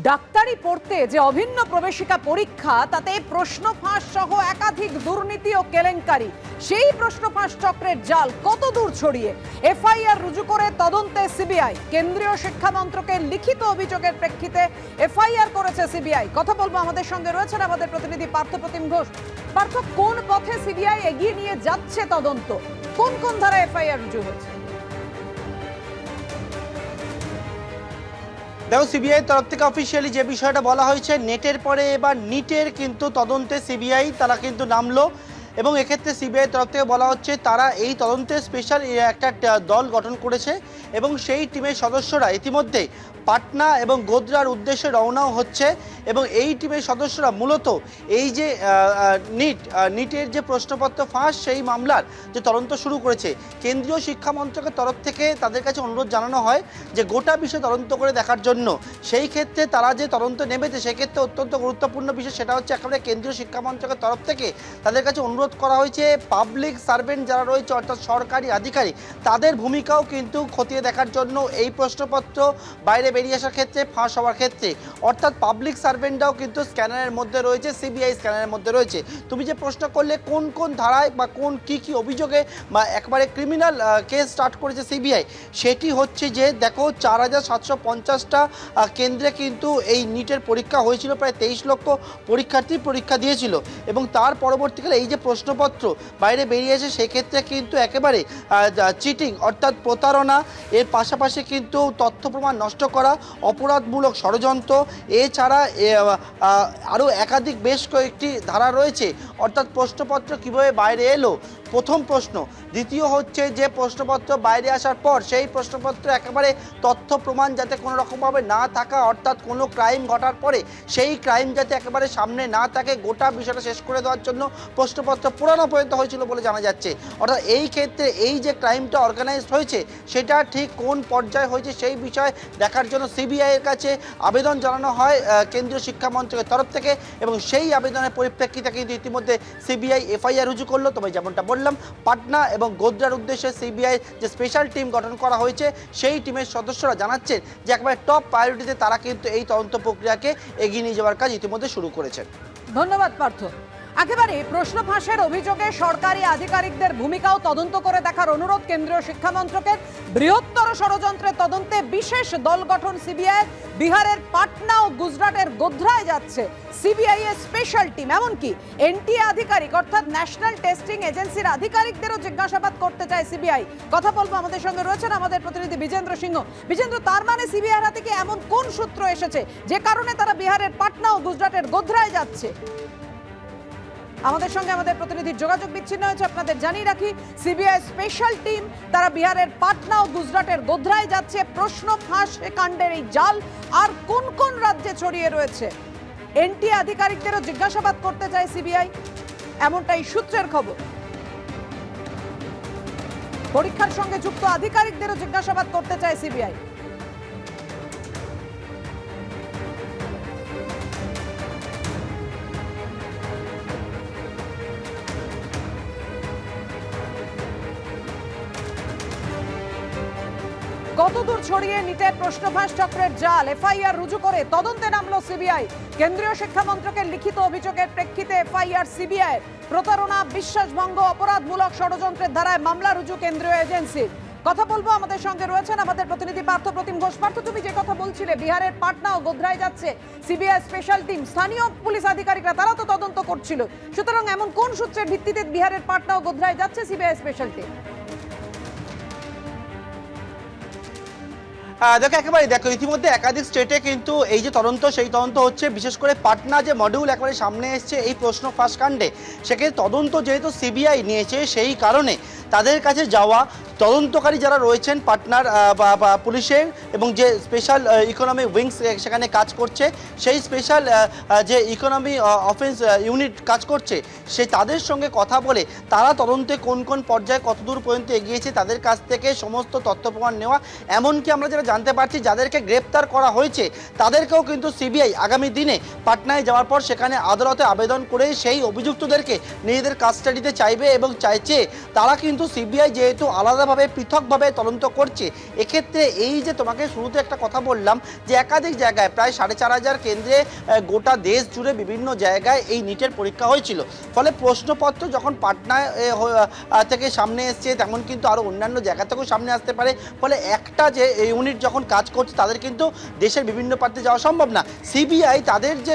ডাক্তারি পড়তে যে অভিন্ন প্রবেশিকা পরীক্ষা, তাতে প্রশ্ন ফাঁস সহ একাধিক দুর্নীতি ও কেলেঙ্কারি। সেই প্রশ্ন ফাঁস চক্রের জাল কত দূর ছড়িয়ে? এফআইআর রুজু করে তদন্তে সিবিআই। কেন্দ্রীয় শিক্ষা মন্ত্রকের লিখিত অভিযোগের প্রেক্ষিতে এফআইআর করেছে সিবিআই। কথা বলব আমাদের সঙ্গে রয়েছেন আমাদের প্রতিনিধি পার্থ প্রতিম ঘোষ। পার্থ, কোন পথে সিবিআই এগিয়ে নিয়ে যাচ্ছে তদন্ত? কোন কোন ধারা এফআইআর রুজু হয়েছে দেখো সিবিআই তরফ থেকে অফিসিয়ালি যে বিষয়টা বলা হয়েছে, নেটের পরে এবার নিটের কিন্তু তদন্তে সিবিআই তারা কিন্তু নামলো এবং এক্ষেত্রে সিবিআই তরফ থেকে বলা হচ্ছে তারা এই তদন্তে স্পেশাল একটা দল গঠন করেছে এবং সেই টিমের সদস্যরা ইতিমধ্যে পাটনা এবং গোদরার উদ্দেশ্যে রওনাও হচ্ছে। এবং এই টিমের সদস্যরা মূলত এই যে নিট নিটের যে প্রশ্নপত্র ফাঁস, সেই মামলার যে তদন্ত শুরু করেছে। কেন্দ্রীয় শিক্ষা মন্ত্রকের তরফ থেকে তাদের কাছে অনুরোধ জানানো হয় যে, গোটা বিষয় তদন্ত করে দেখার জন্য। সেই ক্ষেত্রে তারা যে তদন্ত নেমেছে সেক্ষেত্রে অত্যন্ত গুরুত্বপূর্ণ বিষয় সেটা হচ্ছে একেবারে কেন্দ্রীয় শিক্ষা মন্ত্রকের তরফ থেকে তাদের কাছে অনুরোধ করা হয়েছে, পাবলিক সার্ভেন্ট যারা রয়েছে, অর্থাৎ সরকারি আধিকারিক, তাদের ভূমিকাও কিন্তু খতিয়ে দেখার জন্য এই প্রশ্নপত্র বাইরে বেরিয়ে আসার ক্ষেত্রে, ফাঁস হওয়ার ক্ষেত্রে। অর্থাৎ পাবলিক সার্ভেন্টরাও কিন্তু স্ক্যানারের মধ্যে রয়েছে, সিবিআই স্ক্যানারের মধ্যে রয়েছে। তুমি যে প্রশ্ন করলে, কোন কোন ধারায় বা কোন কি কি অভিযোগে বা একবারে ক্রিমিনাল কেস স্টার্ট করেছে সিবিআই, সেটি হচ্ছে যে, দেখো, চার হাজার সাতশো পঞ্চাশটা কেন্দ্রে কিন্তু এই নিটের পরীক্ষা হয়েছিল, প্রায় তেইশ লক্ষ পরীক্ষার্থী পরীক্ষা দিয়েছিল। এবং তার পরবর্তীকালে এই যে প্রশ্নপত্র বাইরে বেরিয়ে এসে, সেক্ষেত্রে কিন্তু একেবারে চিটিং অর্থাৎ প্রতারণা, এর পাশাপাশি কিন্তু তথ্য প্রমাণ নষ্ট করা, অপরাধমূলক ষড়যন্ত্র, এছাড়া আরও একাধিক বেশ কয়েকটি ধারা রয়েছে। অর্থাৎ প্রশ্নপত্র কীভাবে বাইরে এলো? প্রথম প্রশ্ন। দ্বিতীয় হচ্ছে যে প্রশ্নপত্র বাইরে আসার পর সেই প্রশ্নপত্র একেবারে তথ্য প্রমাণ যাতে কোনো রকমভাবে না থাকা অর্থাৎ কোনো ক্রাইম ঘটার পরে সেই ক্রাইম যাতে একেবারে সামনে না থাকে, গোটা বিষয়টা শেষ করে দেওয়ার জন্য প্রশ্নপত্র পুরানো পর্যন্ত হয়েছিল বলে জানা যাচ্ছে। অর্থাৎ এই ক্ষেত্রে এই যে ক্রাইমটা অর্গানাইজড হয়েছে, সেটা ঠিক কোন পর্যায়ে হয়েছে সেই বিষয় দেখার জন্য সিবিআইয়ের কাছে আবেদন জানানো হয় কেন্দ্রীয় শিক্ষা মন্ত্রকের তরফ থেকে এবং সেই আবেদনের পরিপ্রেক্ষিতে কিন্তু ইতিমধ্যে সিবিআই, এফআইআর রুজু করল। তবে যেমনটা বললাম পাটনা এবং গোদ্রার উদ্দেশ্যে সিবিআই যে স্পেশাল টিম গঠন করা হয়েছে, সেই টিমের সদস্যরা জানাচ্ছেন যে একবারে টপ প্রায়োরিটিতে তারা কিন্তু এই তদন্ত প্রক্রিয়াকে এগিয়ে নিয়ে যাওয়ার কাজ ইতিমধ্যে শুরু করেছেন। ধন্যবাদ, পার্থ। একেবারে প্রশ্ন ফাঁসের অভিযোগে সরকারি আধিকারিকদের ভূমিকাও তদন্ত করে দেখার অনুরোধ কেন্দ্রীয় শিক্ষামন্ত্রকের বৃহত্তর ষড়যন্ত্রের তদন্তে বিশেষ দল গঠন সিবিআই। বিহারের পাটনা ও গুজরাটের গোধরায় যাচ্ছে সিবিআই এর স্পেশাল টিম এমনকি এনটিএ আধিকারিক, অর্থাৎ ন্যাশনাল টেস্টিং এজেন্সির আধিকারিকদেরও জিজ্ঞাসাবাদ করতে চায় সিবিআই। কথা বলব আমাদের সঙ্গে রয়েছেন আমাদের প্রতিনিধি বিজেন্দ্র সিংহ। বিজেন্দ্র, তার মানে সিবিআই হাতে কি এমন কোন সূত্র এসেছে যে কারণে তারা বিহারের পাটনা ও গুজরাটের গোধরায় যাচ্ছে? আমাদের সঙ্গে আমাদের প্রতিনিধির যোগাযোগ বিচ্ছিন্ন হয়েছে। আপনাদের জানিয়ে রাখি, সিবিআই স্পেশাল টিম তারা বিহারের পাটনা ও গুজরাটের গোধরায় যাচ্ছে। প্রশ্ন ফাঁস কাণ্ডের এই জাল আর কোন কোন রাজ্যে ছড়িয়ে রয়েছে? এনটি আধিকারিকদেরও জিজ্ঞাসাবাদ করতে চায় সিবিআই। এমনটাই সূত্রের খবর। পরীক্ষার সঙ্গে যুক্ত আধিকারিকদেরও জিজ্ঞাসাবাদ করতে চায় সিবিআই। কতদূর ছড়িয়ে নিটের প্রশ্নভাস চক্রের জাল? এফআইআর রুজু করে তদন্তে নামলো সিবিআই। কেন্দ্রীয় শিক্ষা মন্ত্রকের লিখিত অভিযোগের প্রেক্ষিতে এফআইআর সিবিআই। প্রতারণা, বিশ্বাসভঙ্গ, অপরাধমূলক ষড়যন্ত্রের ধারায় মামলা রুজু কেন্দ্রীয় এজেন্সির। কথা বলব আমাদের সঙ্গে রয়েছেন আমাদের প্রতিনিধি পার্থ প্রতিম ঘোষ। পার্থ, তুমি যে কথা বলছিলে, বিহারের পাটনা ও গোধ্রায় যাচ্ছে সিবিআই স্পেশাল টিম স্থানীয় পুলিশ আধিকারিকরা, তারা তো তদন্ত করছিল। সুতরাং এমন কোন সূত্রের ভিত্তিতে বিহারের পাটনা ও গোধ্রায় যাচ্ছে সিবিআই স্পেশাল টিম দেখো একেবারে দেখো, ইতিমধ্যে একাধিক স্টেটে কিন্তু এই যে তদন্ত, সেই তদন্ত হচ্ছে। বিশেষ করে পাটনা যে মডিউল একেবারে সামনে এসছে এই প্রশ্ন ফাঁস কাণ্ডে সেক্ষেত্রে তদন্ত যেহেতু সিবিআই নিয়েছে, সেই কারণে তাদের কাছে যাওয়া তদন্তকারী যারা রয়েছেন বা পুলিশের এবং যে স্পেশাল ইকোনমি উইংস সেখানে কাজ করছে, সেই স্পেশাল যে ইকোনমি অফেন্স ইউনিট কাজ করছে, সে তাদের সঙ্গে কথা বলে তারা তদন্তে কোন কোন পর্যায়ে কতদূর পর্যন্ত এগিয়েছে, তাদের কাছ থেকে সমস্ত তথ্য প্রমাণ নেওয়া, এমনকি আমরা যেটা জানতে পারছি যাদেরকে গ্রেপ্তার করা হয়েছে, তাদেরকেও কিন্তু সিবিআই আগামী দিনে পাটনায় যাওয়ার পর সেখানে আদালতে আবেদন করে সেই অভিযুক্তদেরকে নিজেদের কাস্টাডিতে চাইবে এবং চাইছে, তারা কিন্তু সিবিআই যেহেতু আলাদাভাবে আলাদাভাবে পৃথকভাবে তদন্ত করছে। এক্ষেত্রে এই যে তোমাকে শুরুতে একটা কথা বললাম যে একাধিক জায়গায়, প্রায় সাড়ে চার হাজার কেন্দ্রে গোটা দেশ জুড়ে বিভিন্ন জায়গায় এই নিটের পরীক্ষা হয়েছিল। ফলে প্রশ্নপত্র যখন পাটনায় থেকে সামনে এসছে, তেমন কিন্তু আরও অন্যান্য জায়গা থেকেও সামনে আসতে পারে। ফলে একটা যে ইউনিট যখন কাজ করছে, তাদের কিন্তু দেশের বিভিন্ন প্রান্তে যাওয়া সম্ভব না। সিবিআই তাদের যে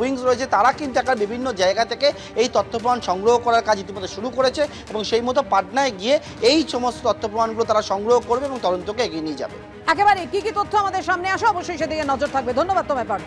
উইংস রয়েছে, তারা কিন্তু একটা বিভিন্ন জায়গা থেকে এই তথ্য প্রমাণ সংগ্রহ করার কাজ ইতিমধ্যে শুরু করেছে এবং সেই মতো পাটনায় গিয়ে এই সমস্ত তথ্য প্রমাণগুলো তারা সংগ্রহ করবে এবং তদন্তকে এগিয়ে নিয়ে যাবে। একেবারে, কি কি তথ্য আমাদের সামনে আসে অবশ্যই সেদিকে নজর থাকবে। ধন্যবাদ তোমায়, পার্থ।